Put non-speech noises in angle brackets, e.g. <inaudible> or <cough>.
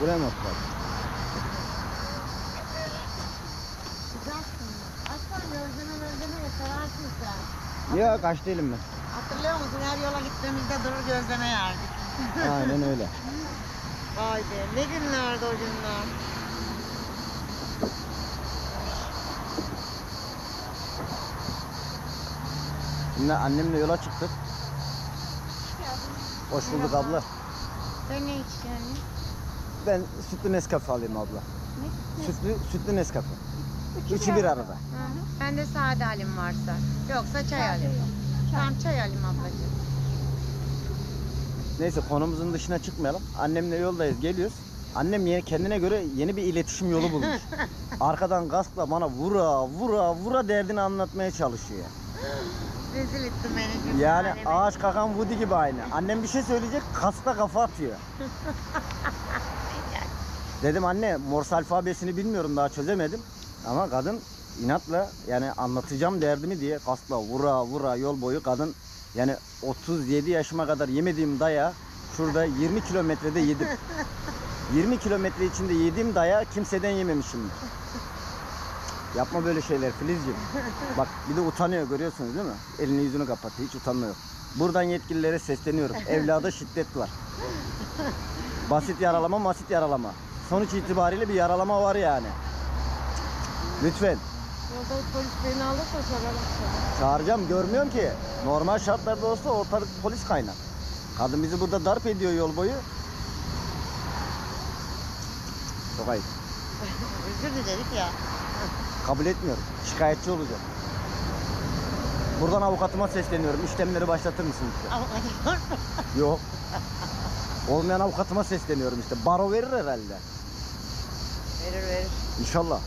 Buraya mı atlar? Ya kaç değilim ben. Hatırlıyor musun her yola gittiğimizde durur gözleme yerdik. <laughs> Aynen öyle. Vay be ne günlerdi o günler. Şimdi annemle yola çıktık. Hoş bulduk abla. Sen ne içiyorsun? Ben sütlü Nescafe alayım abla. Ne? Sütlü, sütlü Nescafe. Üçü bir arada. Ben de sade alayım varsa. Yoksa çay alayım. Tamam çay alayım ablacığım. Neyse konumuzun dışına çıkmayalım. Annemle yoldayız geliyoruz. Annem yeni, kendine göre yeni bir iletişim yolu bulmuş. <laughs> Arkadan kaskla bana vura vura vura derdini anlatmaya çalışıyor. Rezil ettin beni. Yani ağaç kakan Woody gibi aynı. Annem bir şey söyleyecek kaskla kafa atıyor. <laughs> Dedim anne Morse alfabesini bilmiyorum daha çözemedim. Ama kadın inatla yani anlatacağım derdimi diye kaskla vura vura yol boyu kadın yani 37 yaşıma kadar yemediğim daya şurada 20 kilometrede yedim. <laughs> 20 kilometre içinde yediğim daya kimseden yememişim. Yapma böyle şeyler Filizciğim. Bak bir de utanıyor görüyorsunuz değil mi? Elini yüzünü kapatıyor hiç utanma yok. Buradan yetkililere sesleniyorum. Evlada şiddet var. Basit yaralama, basit yaralama. Sonuç itibariyle bir yaralama var yani. Lütfen. Yolda polis beni alırsa sana. Çağıracağım görmüyorum ki. Normal şartlarda olsa ortalık polis kaynar. Kadın bizi burada darp ediyor yol boyu. Çok ayıp. <laughs> Özür dilerik ya. Kabul etmiyorum. Şikayetçi olacağım. Buradan avukatıma sesleniyorum. İşlemleri başlatır mısın lütfen? Avukatım. <laughs> Yok. Olmayan avukatıma sesleniyorum işte. Baro verir herhalde. Verir verir. İnşallah.